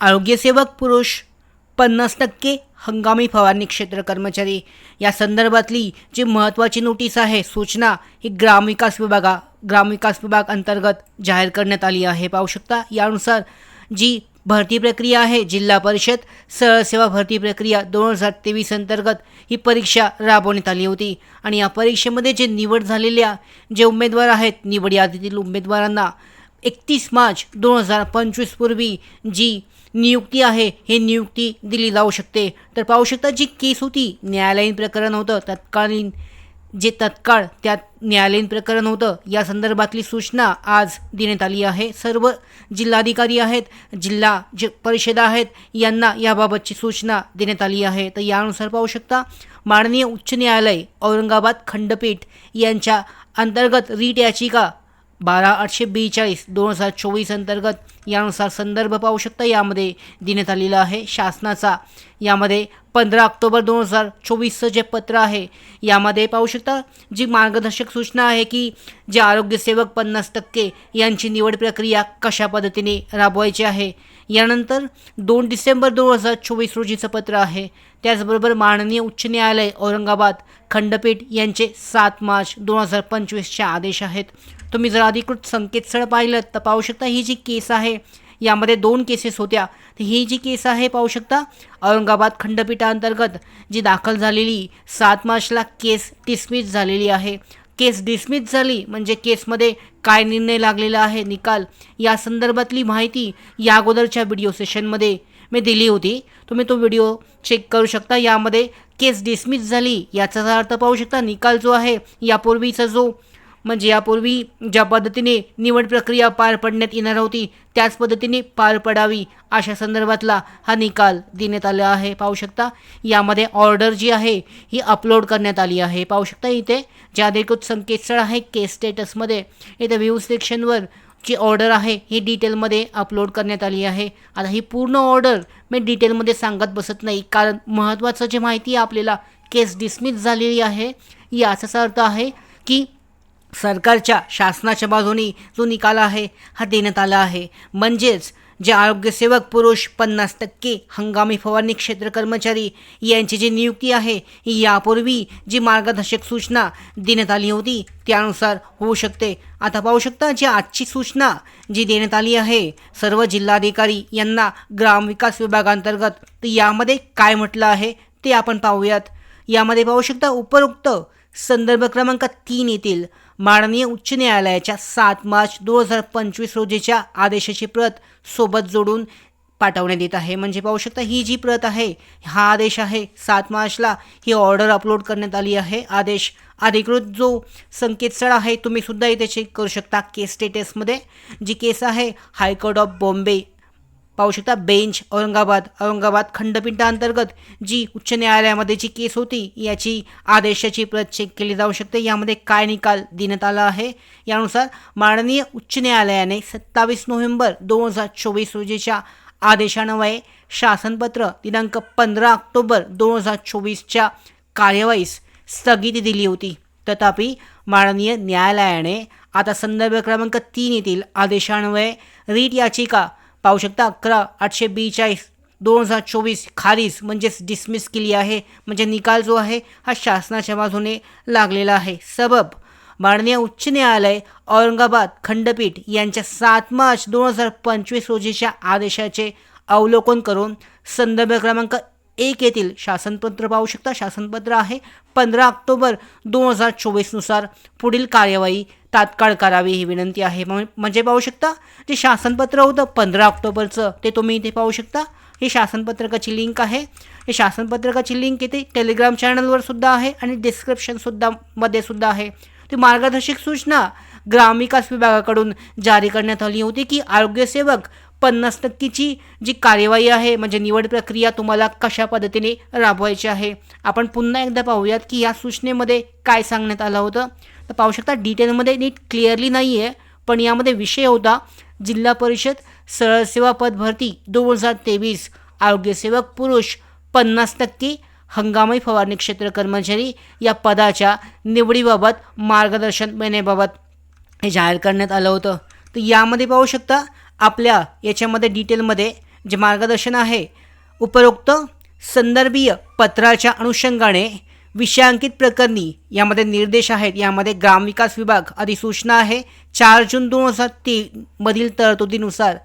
आरोग्यसेवक पुरुष पन्नास टक्के हंगामी फवारणी क्षेत्र कर्मचारी. या संदर्भातली जी महत्त्वाची नोटीस आहे सूचना ही ग्रामविकास विभागा ग्रामविकास विभाग अंतर्गत जाहीर करण्यात आली आहे. पाहू शकता यानुसार जी भरती प्रक्रिया आहे जिल्हा परिषद सरळ सेवा भरती प्रक्रिया दोन हजार तेवीस अंतर्गत ही परीक्षा राबवण्यात आली होती. आणि या परीक्षेमध्ये जे निवड झालेल्या जे उमेदवार आहेत निवड यादीतील उमेदवारांना एकतीस मार्च दोन हजार पंचवीसपूर्वी जी नियुक्ती आहे. हे नियुक्ती दिली जाऊ शकते. तर पाहू शकता जी केस होती न्यायालयीन प्रकरण होतं. तत्कालीन जे तत्काळ त्यात न्यायालयीन प्रकरण होतं. या संदर्भातली सूचना आज देण्यात आली आहे. सर्व जिल्हाधिकारी आहेत जिल्हा जे परिषद आहेत यांना याबाबतची सूचना देण्यात आली आहे. तर यानुसार पाहू शकता माननीय उच्च न्यायालय औरंगाबाद खंडपीठ यांच्या अंतर्गत रीट याचिका बारा आठशे बेचाळीस दोन हजार चोवीस अंतर्गत यानुसार संदर्भ पाहू शकता. यामध्ये देण्यात आलेला आहे शासनाचा. यामध्ये पंधरा ऑक्टोबर दोन हजार चोवीसचं जे पत्र आहे यामध्ये पाहू शकता. जी मार्गदर्शक सूचना आहे की जे आरोग्यसेवक पन्नास टक्के यांची निवड प्रक्रिया कशा पद्धतीने राबवायची आहे यानंतर दोन डिसेंबर दोन हजार चोवीस रोजीचं पत्र आहे. त्याचबरोबर माननीय उच्च न्यायालय औरंगाबाद खंडपीठ यांचे सात मार्च दोन हजार पंचवीसचे आदेश आहेत. तुम्ही जर अधिकृत संकेतस्थळ पाहिलं तर पाहू शकता ही जी केस आहे यामध्ये दोन केसेस होत्या. तर ही जी केस आहे पाहू शकता औरंगाबाद खंडपीठाअंतर्गत जी दाखल झालेली सात मार्चला केस डिसमिस झालेली आहे. केस डिसमिस झाली. म्हणजे केसमध्ये काय निर्णय लागलेला आहे निकाल? या संदर्भातली माहिती या अगोदरच्या व्हिडिओ सेशनमध्ये मी दिली होती. तुम्ही तो व्हिडिओ चेक करू शकता. यामध्ये केस डिसमिस झाली. याचा अर्थ पाहू शकता निकाल जो आहे यापूर्वीचा जो म्हणजे यापूर्वी ज्या पद्धतीने निवड प्रक्रिया पार पडण्यात येणार होती त्याच पद्धतीने पार पडावी अशा संदर्भातला हा निकाल देण्यात आला आहे. पाहू शकता यामध्ये ऑर्डर जी आहे ही अपलोड करण्यात आली आहे. पाहू शकता इथे जे अधिकृत संकेतस्थळ आहे केस स्टेटसमध्ये इथे व्ह्यू सेक्शनवर जी ऑर्डर आहे ही डिटेलमध्ये अपलोड करण्यात आली आहे. आता ही पूर्ण ऑर्डर मी डिटेलमध्ये सांगत बसत नाही कारण महत्त्वाचं जे माहिती आहे आपल्याला केस डिसमिस झालेली आहे याचाच अर्थ आहे की सरकारच्या शासनाच्या बाजूने जो निकाल आहे हा देण्यात आला आहे. म्हणजेच जे आरोग्यसेवक पुरुष पन्नास टक्के हंगामी फवारणी क्षेत्र कर्मचारी यांची जी नियुक्ती आहे यापूर्वी जी मार्गदर्शक सूचना देण्यात आली होती त्यानुसार होऊ शकते. आता पाहू शकता जी आजची सूचना जी देण्यात आली आहे सर्व जिल्हाधिकारी यांना ग्रामविकास विभागांतर्गत तर यामध्ये काय म्हटलं आहे ते आपण पाहूयात. यामध्ये पाहू शकता उपरोक्त संदर्भ क्रमांक तीन येथील माननीय उच्च न्यायालयाच्या सात मार्च दोन हजार पंचवीस रोजीच्या आदेशाची प्रत सोबत जोडून पाठवण्यात येत आहे. म्हणजे पाहू शकता ही जी प्रत आहे हा आदेश आहे सात मार्चला ही ऑर्डर अपलोड करण्यात आली आहे. आदेश अधिकृत जो संकेतस्थळ आहे तुम्ही सुद्धा इथे चेक करू शकता केस स्टेटसमध्ये जी केस आहे हायकोर्ट ऑफ बॉम्बे पाहू शकता बेंच औरंगाबाद. औरंगाबाद खंडपीठांतर्गत जी उच्च न्यायालयामध्ये जी केस होती याची आदेशाची प्रत चेक केली जाऊ शकते. यामध्ये काय निकाल देण्यात आला आहे? यानुसार माननीय उच्च न्यायालयाने सत्तावीस नोव्हेंबर दोन हजार चोवीस रोजीच्या आदेशान्वये शासनपत्र दिनांक पंधरा ऑक्टोबर दोन हजार चोवीसच्या कार्यवाहीस स्थगिती दिली होती. तथापि माननीय न्यायालयाने आता संदर्भ क्रमांक तीन येथील आदेशान्वये रीट याचिका पाहू शकता अकरा आठशे बेचाळीस दोन हजार चोवीस खारीज म्हणजेच डिसमिस केली आहे. म्हणजे निकाल जो आहे हा शासनाच्या बाजूने लागलेला आहे. सबब माननीय उच्च न्यायालय औरंगाबाद खंडपीठ यांच्या सात मार्च दोन हजार पंचवीस रोजीच्या आदेशाचे अवलोकन करून संदर्भ क्रमांक एक येथील शासनपत्र पाहू शकता. शासनपत्र आहे पंधरा ऑक्टोबर दोन हजार चोवीसनुसार पुढील कार्यवाही तात्काळ करावी ही विनंती आहे. म्हणजे पाहू शकता जे शासनपत्र होतं पंधरा ऑक्टोबरचं ते तुम्ही इथे पाहू शकता. हे शासनपत्रकाची लिंक आहे. हे शासनपत्रकाची लिंक इथे टेलिग्राम चॅनलवर सुद्धा आहे आणि डिस्क्रिप्शनसुद्धा मध्ये सुद्धा आहे. ती मार्गदर्शक सूचना ग्रामविकास विभागाकडून जारी करण्यात आली होती की आरोग्यसेवक पन्नास टक्केची जी कार्यवाही आहे म्हणजे निवड प्रक्रिया तुम्हाला कशा पद्धतीने राबवायची आहे? आपण पुन्हा एकदा पाहूयात की या सूचनेमध्ये काय सांगण्यात आलं होतं. तर पाहू शकता डिटेलमध्ये नीट क्लिअरली नाही आहे पण यामध्ये विषय होता. जिल्हा परिषद सरळ सेवा पद भरती दोन हजार तेवीस आरोग्यसेवक पुरुष पन्नास टक्के हंगामी फवारणी क्षेत्र कर्मचारी या पदाच्या निवडीबाबत मार्गदर्शन मिळण्याबाबत हे जाहीर करण्यात आलं होतं. तर यामध्ये पाहू शकता आपल्या याच्यामध्ये डिटेलमध्ये जे मार्गदर्शन आहे उपरोक्त संदर्भीय पत्राच्या अनुषंगाने विषयांकित प्रकरणी यामध्ये निर्देश आहेत. यामध्ये ग्रामविकास विभाग अधिसूचना आहे. चार जून दोन हजार तीनमधील तरतुदीनुसार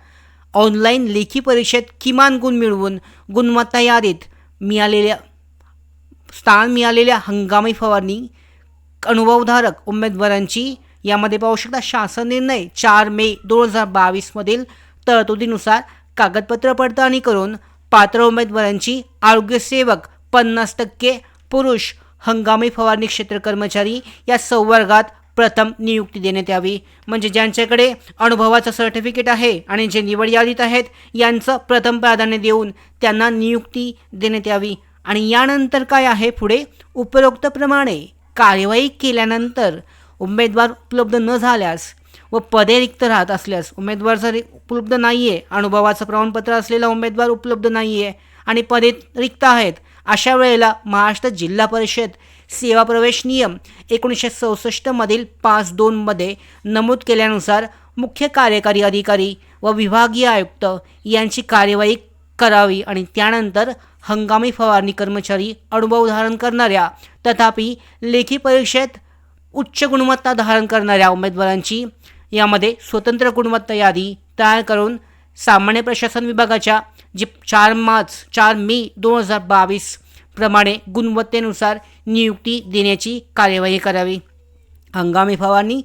ऑनलाईन लेखी परीक्षेत किमान गुण मिळवून गुणवत्ता यादीत मिळालेल्या स्थान मिळालेल्या हंगामी फवारणी अनुभवधारक उमेदवारांची यामध्ये पाहू शकता शासन निर्णय चार मे दोन हजार बावीसमधील तरतुदीनुसार कागदपत्र पडताळणी करून पात्र उमेदवारांची आरोग्यसेवक पन्नास टक्के पुरुष हंगामी फवारणी क्षेत्र कर्मचारी या संवर्गात प्रथम नियुक्ती देण्यात यावी. म्हणजे ज्यांच्याकडे अनुभवाचं सर्टिफिकेट आहे आणि जे निवड यादीत आहेत यांचं प्रथम प्राधान्य देऊन त्यांना नियुक्ती देण्यात यावी. आणि यानंतर काय आहे पुढे? उपरोक्तप्रमाणे कार्यवाही केल्यानंतर उमेदवार उपलब्ध न झाल्यास व पदे रिक्त राहत असल्यास उमेदवार जर उपलब्ध नाही आहे अनुभवाचं प्रमाणपत्र असलेला उमेदवार उपलब्ध नाही आहे आणि पदे रिक्त आहेत अशा वेळेला महाराष्ट्र जिल्हा परिषद सेवा प्रवेश नियम एकोणीसशे चौसष्टमधील पाच दोनमध्ये नमूद केल्यानुसार मुख्य कार्यकारी अधिकारी व विभागीय आयुक्त यांची कार्यवाही करावी आणि त्यानंतर हंगामी फवारणी कर्मचारी अनुभव धारण करणाऱ्या तथापि लेखी परीक्षेत उच्च गुणवत्ता धारण करणाऱ्या उमेदवारांची यामध्ये स्वतंत्र गुणवत्ता यादी तयार करून सामान्य प्रशासन विभागाच्या जी चार मार्च चार मे दोन हजार बावीस प्रमाणे गुणवत्तेनुसार नियुक्ती देण्याची कार्यवाही करावी. हंगामी फवारणी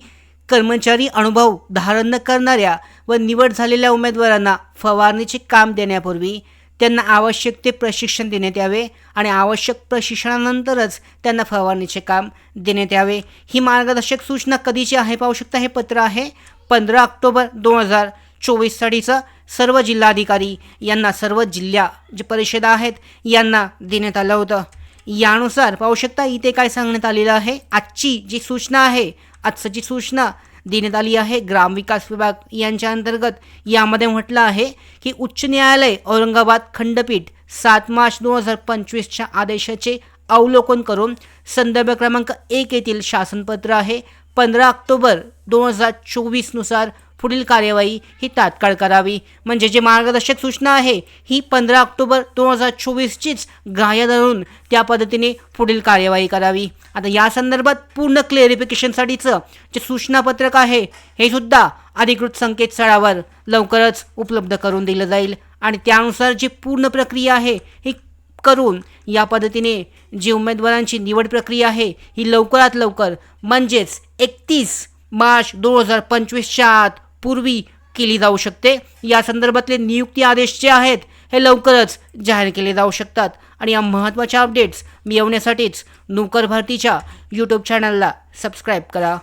कर्मचारी अनुभव धारण न करणाऱ्या व निवड झालेल्या उमेदवारांना फवारणीचे काम देण्यापूर्वी त्यांना आवश्यक ते प्रशिक्षण देण्यात यावे आणि आवश्यक प्रशिक्षणानंतरच त्यांना फवारणीचे काम देण्यात यावे. ही मार्गदर्शक सूचना कधीची आहे पाहू शकता. हे पत्र आहे पंधरा ऑक्टोबर दोन हजार चोवीससाठीचं सर्व जिल्हाधिकारी यांना सर्व जिल्हा जे परिषदा आहेत यांना देण्यात आलं होतं. यानुसार पाहू शकता इथे काय सांगण्यात आलेलं आहे? आजची जी सूचना आहे आजचं जी सूचना देण्यात आली आहे. ग्रामविकास विभाग यांच्या अंतर्गत यामध्ये म्हटलं आहे की उच्च न्यायालय औरंगाबाद खंडपीठ सात मार्च दोन हजार पंचवीसच्या आदेशाचे अवलोकन करून संदर्भ क्रमांक एक येथील शासनपत्र आहे. पंधरा ऑक्टोबर दोन हजार चोवीसनुसार पुढील कार्यवाही ही तात्काळ करावी. म्हणजे जे मार्गदर्शक सूचना आहे ही पंधरा ऑक्टोबर दोन हजार चोवीसचीच ग्राह्य धरून त्या पद्धतीने पुढील कार्यवाही करावी. आता या संदर्भात पूर्ण क्लिअरिफिकेशनसाठीचं जे सूचनापत्रक आहे हे सुद्धा अधिकृत संकेतस्थळावर लवकरच उपलब्ध करून दिलं जाईल. आणि त्यानुसार जी पूर्ण प्रक्रिया आहे ही करून या पद्धतीने जी उमेदवारांची निवड प्रक्रिया आहे ही लवकरात लवकर म्हणजेच एकतीस मार्च दोन हजार पंचवीसच्या आत पूर्वी केली जाऊ शकते. या संदर्भातले नियुक्ती आदेश जे आहेत हे लवकरच जाहीर केले जाऊ शकतात. आणि या महत्त्वाच्या अपडेट्स मिळवण्यासाठीच नोकर भरतीच्या यूट्यूब चॅनलला सबस्क्राईब करा.